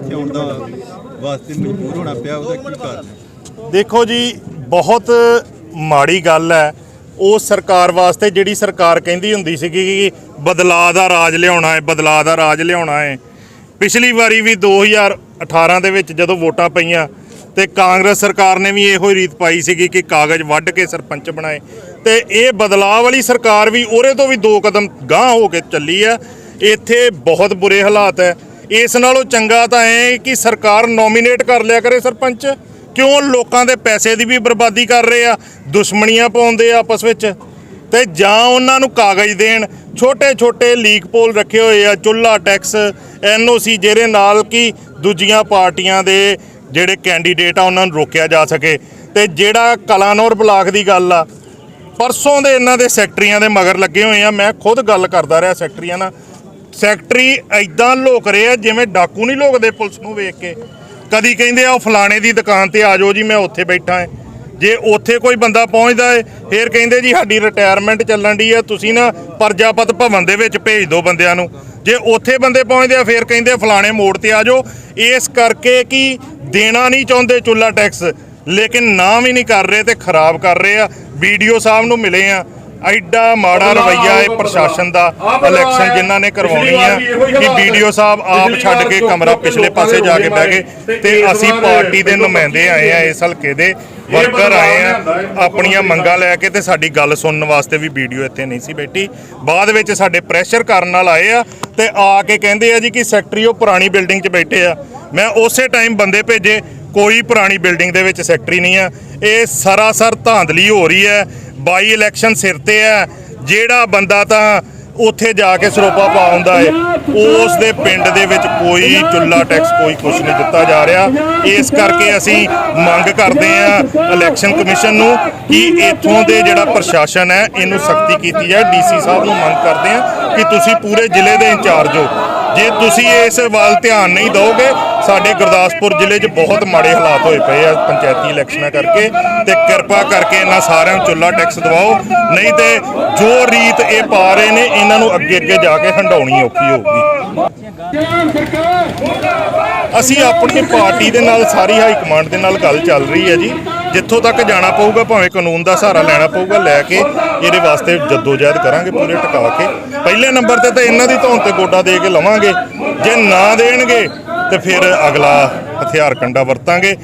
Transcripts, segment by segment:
ਇੱਥੇ ਆਉਣ ਦਾ ਵਾਸਤੇ ਮਜਬੂਰ ਹੋਣਾ ਪਿਆ, ਉਹਦਾ ਕੀ ਕਾਰਨ ਹੈ? ਦੇਖੋ ਜੀ, ਬਹੁਤ ਮਾੜੀ ਗੱਲ ਹੈ। ਉਹ ਸਰਕਾਰ ਵਾਸਤੇ ਜਿਹੜੀ ਸਰਕਾਰ ਕਹਿੰਦੀ ਹੁੰਦੀ ਸੀਗੀ ਕਿ ਬਦਲਾਅ ਦਾ ਰਾਜ ਲਿਆਉਣਾ ਹੈ ਬਦਲਾਅ ਦਾ ਰਾਜ ਲਿਆਉਣਾ ਹੈ। ਪਿਛਲੀ ਵਾਰੀ ਵੀ 2018 ਦੇ ਵਿੱਚ ਜਦੋਂ ਵੋਟਾਂ ਪਈਆਂ ਤੇ ਕਾਂਗਰਸ ਸਰਕਾਰ ਨੇ ਵੀ ਇਹੋ ਹੀ ਰੀਤ ਪਾਈ ਸੀਗੀ ਕਿ ਕਾਗਜ਼ ਵੱਢ ਕੇ ਸਰਪੰਚ ਬਣਾਏ। ਤੇ ਇਹ ਬਦਲਾਅ ਵਾਲੀ ਸਰਕਾਰ ਵੀ ਉਹਦੇ ਤੋਂ ਵੀ ਦੋ ਕਦਮ ਗਾਂਹ ਹੋ ਕੇ ਚੱਲੀ ਆ ਇੱਥੇ ਬਹੁਤ ਬੁਰੇ ਹਾਲਾਤ ਹੈ। ਇਸ ਨਾਲੋਂ ਚੰਗਾ ਤਾਂ ਐ ਕਿ ਸਰਕਾਰ ਨੋਮੀਨੇਟ ਕਰ ਲਿਆ ਕਰੇ ਸਰਪੰਚ। ਕਿਉਂ? ਲੋਕਾਂ ਦੇ ਪੈਸੇ ਦੀ ਵੀ ਬਰਬਾਦੀ ਕਰ ਰਹੇ ਆ, ਦੁਸ਼ਮਣੀਆਂ ਪਾਉਂਦੇ ਆ ਆਪਸ ਵਿੱਚ। ਤੇ ਜਾਂ ਉਹਨਾਂ ਨੂੰ ਕਾਗਜ਼ ਦੇਣ। ਛੋਟੇ ਛੋਟੇ ਲੀਕ ਪੋਲ ਰੱਖੇ ਹੋਏ ਆ ਚੁੱਲਾ ਟੈਕਸ ਐਨਓਸੀ ਜਿਹਦੇ ਨਾਲ ਕਿ ਦੂਜੀਆਂ ਪਾਰਟੀਆਂ ਦੇ ਜਿਹੜੇ ਕੈਂਡੀਡੇਟ ਆ, ਉਹਨਾਂ ਨੂੰ ਰੋਕਿਆ ਜਾ ਸਕੇ। ਤੇ ਜਿਹੜਾ ਕਲਾਨੌਰ ਬਲਾਕ ਦੀ ਗੱਲ ਆ, ਪਰਸੋਂ ਦੇ ਇਹਨਾਂ ਦੇ ਸੈਕਟਰੀਆਂ ਦੇ ਮਗਰ ਲੱਗੇ ਹੋਏ ਆ। ਮੈਂ ਖੁਦ ਗੱਲ ਕਰਦਾ ਰਿਹਾ ਸੈਕਟਰੀਆਂ ਨਾਲ। ਸੈਕਟਰੀ ਐਦਾਂ ਲੋਕ ਰਹੇ ਆ, ਜਿਵੇਂ ਡਾਕੂ ਨਹੀਂ ਲੋਕਦੇ ਪੁਲਿਸ ਨੂੰ ਵੇਖ ਕੇ। ਕਦੀ ਕਹਿੰਦੇ ਆ, ਉਹ ਫਲਾਣੇ ਦੀ ਦੁਕਾਨ ਤੇ ਆ ਜਾਓ ਜੀ, ਮੈਂ ਉੱਥੇ ਬੈਠਾ ਹਾਂ। ਜੇ ਉੱਥੇ ਕੋਈ ਬੰਦਾ ਪਹੁੰਚਦਾ ਏ ਫੇਰ ਕਹਿੰਦੇ ਜੀ, ਸਾਡੀ ਰਿਟਾਇਰਮੈਂਟ ਚੱਲਣ ਦੀ ਆ, ਤੁਸੀਂ ਨਾ ਪਰਜਾਪਤ ਭਵਨ ਦੇ ਵਿੱਚ ਭੇਜ ਦਿਓ ਬੰਦਿਆਂ ਨੂੰ। ਜੇ ਉੱਥੇ ਬੰਦੇ ਪਹੁੰਚਦੇ ਆ, ਫੇਰ ਕਹਿੰਦੇ ਫਲਾਣੇ ਮੋੜ ਤੇ ਆ ਜਾਓ। ਇਸ ਕਰਕੇ ਕਿ ਦੇਣਾ ਨਹੀਂ ਚਾਹੁੰਦੇ ਚੁੱਲਾ ਟੈਕਸ, ਲੇਕਿਨ ਨਾ ਵੀ ਨਹੀਂ ਕਰ ਰਹੇ ਤੇ ਖਰਾਬ ਕਰ ਰਹੇ ਆ। ਵੀਡੀਓ ਸਾਹਿਬ ਨੂੰ ਮਿਲੇ ਆ। ਐਡਾ ਮਾੜਾ ਰਵਈਆ ਇਹ ਪ੍ਰਸ਼ਾਸਨ ਦਾ ਇਲੈਕਸ਼ਨ ਜਿਨ੍ਹਾਂ ਨੇ ਕਰਵਾਉਣੀ ਆ ਕਿ ਵੀਡੀਓ ਸਾਹਿਬ ਆਪ ਛੱਡ ਕੇ ਕਮਰਾ ਪਿਛਲੇ ਪਾਸੇ ਜਾ ਕੇ ਬਹਿ ਗਏ ਤੇ ਅਸੀਂ ਪਾਰਟੀ ਦੇ ਨੁਮਾਇੰਦੇ ਆਏ ਆ ਇਸ ਹਲਕੇ ਦੇ ਵਰਕਰ ਆਏ ਆ ਆਪਣੀਆਂ ਮੰਗਾਂ ਲੈ ਕੇ ਤੇ ਸਾਡੀ ਗੱਲ ਸੁਣਨ ਵਾਸਤੇ ਵੀ ਵੀਡੀਓ ਇੱਥੇ ਨਹੀਂ ਸੀ ਬੈਠੀ। ਬਾਅਦ ਵਿੱਚ ਸਾਡੇ ਪ੍ਰੈਸ਼ਰ ਕਰਨ ਨਾਲ ਆਏ ਆ ਤੇ ਆ ਕੇ ਕਹਿੰਦੇ ਆ ਜੀ ਕਿ ਸੈਕਟਰੀ ਉਹ ਪੁਰਾਣੀ ਬਿਲਡਿੰਗ 'ਚ ਬੈਠੇ ਆ। ਮੈਂ ਉਸੇ ਟਾਈਮ ਬੰਦੇ ਭੇਜੇ ਕੋਈ ਪੁਰਾਣੀ ਬਿਲਡਿੰਗ ਦੇ ਵਿੱਚ ਸੈਕਟਰੀ ਨਹੀਂ ਹੈ। ਇਹ ਸਰਾਸਰ ਧਾਂਦਲੀ ਹੋ ਰਹੀ ਹੈ। ਬਾਈ ਇਲੈਕਸ਼ਨ ਸਿਰ ਤੇ ਹੈ। ਜਿਹੜਾ ਬੰਦਾ ਤਾਂ ਉੱਥੇ ਜਾ ਕੇ ਸਰੋਪਾ ਪਾਉਂਦਾ ਹੈ, ਉਸ ਦੇ ਪਿੰਡ ਦੇ ਵਿੱਚ ਕੋਈ ਚੁੱਲਾ ਟੈਕਸ ਕੋਈ ਕੁਝ ਨਹੀਂ ਦਿੱਤਾ ਜਾ ਰਿਹਾ। ਇਸ ਕਰਕੇ ਅਸੀਂ ਮੰਗ ਕਰਦੇ ਹਾਂ ਇਲੈਕਸ਼ਨ ਕਮਿਸ਼ਨ ਨੂੰ ਕਿ ਇਥੋਂ ਦੇ ਜਿਹੜਾ ਪ੍ਰਸ਼ਾਸਨ ਹੈ, ਇਹਨੂੰ ਸਖਤੀ ਕੀਤੀ ਹੈ ਡੀਸੀ ਸਾਹਿਬ ਨੂੰ ਮੰਗ ਕਰਦੇ ਹਾਂ ਕਿ ਤੁਸੀਂ ਪੂਰੇ ਜ਼ਿਲ੍ਹੇ ਦੇ ਇੰਚਾਰਜ ਹੋ। ਜੇ ਤੁਸੀਂ ਇਸ ਵੱਲ ਧਿਆਨ ਨਹੀਂ ਦਿਓਗੇ ਸਾਡੇ ਗੁਰਦਾਸਪੁਰ ਜ਼ਿਲ੍ਹੇ 'ਚ ਬਹੁਤ ਮਾੜੇ ਹਾਲਾਤ ਹੋਏ ਪਏ ਆ ਪੰਚਾਇਤੀ ਇਲੈਕਸ਼ਨਾਂ ਕਰਕੇ ਤੇ ਕਿਰਪਾ ਕਰਕੇ ਇਹਨਾਂ ਸਾਰਿਆਂ ਨੂੰ ਚੁੱਲਾ ਟੈਕਸ ਦਿਵਾਓ। ਨਹੀਂ ਤੇ ਜੋ ਰੀਤ ਇਹ ਪਾ ਰਹੇ ਨੇ, ਇਹਨਾਂ ਨੂੰ ਅੱਗੇ ਅੱਗੇ ਜਾ ਕੇ ਹੰਡਾਉਣੀ ਔਖੀ ਹੋਊਗੀ। ਅਸੀਂ ਆਪਣੀ ਪਾਰਟੀ ਦੇ ਨਾਲ, ਸਾਰੀ ਹਾਈ ਕਮਾਂਡ ਦੇ ਨਾਲ ਗੱਲ ਚੱਲ ਰਹੀ ਹੈ ਜੀ। ਜਿੱਥੋਂ ਤੱਕ ਜਾਣਾ ਪਊਗਾ, ਭਾਵੇਂ ਕਾਨੂੰਨ ਦਾ ਸਹਾਰਾ ਲੈਣਾ ਪਊਗਾ, ਲੈ ਕੇ ਇਹਦੇ ਵਾਸਤੇ ਜਦੋਜਹਿਦ ਕਰਾਂਗੇ, ਪੂਰੇ ਟਿਕਾ ਕੇ। ਪਹਿਲੇ ਨੰਬਰ ਤੇ ਤਾਂ ਇਹਨਾਂ ਦੀ ਧੌਣ ਤੇ ਗੋਡਾ ਦੇ ਕੇ ਲਵਾਂਗੇ। ਜੇ ਨਾ ਦੇਣਗੇ ਤੇ ਫਿਰ ਅਗਲਾ ਹਥਿਆਰ ਕੰਡਾ ਵਰਤਾਂਗੇ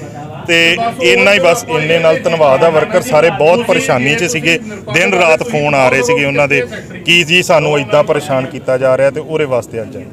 ਤੇ ਇੰਨਾ ਹੀ ਬਸ ਇੰਨੇ ਨਾਲ ਧੰਨਵਾਦ ਆ ਵਰਕਰ, ਸਾਰੇ ਬਹੁਤ ਪਰੇਸ਼ਾਨੀ 'ਚ ਸੀਗੇ। ਦਿਨ ਰਾਤ ਫੋਨ ਆ ਰਹੇ ਸੀਗੇ ਉਹਨਾਂ ਦੇ, ਕੀ ਜੀ ਸਾਨੂੰ ਇਦਾਂ ਪਰੇਸ਼ਾਨ ਕੀਤਾ ਜਾ ਰਿਹਾ ਤੇ ਉਹਦੇ ਵਾਸਤੇ ਅੱਜ ਆਏ।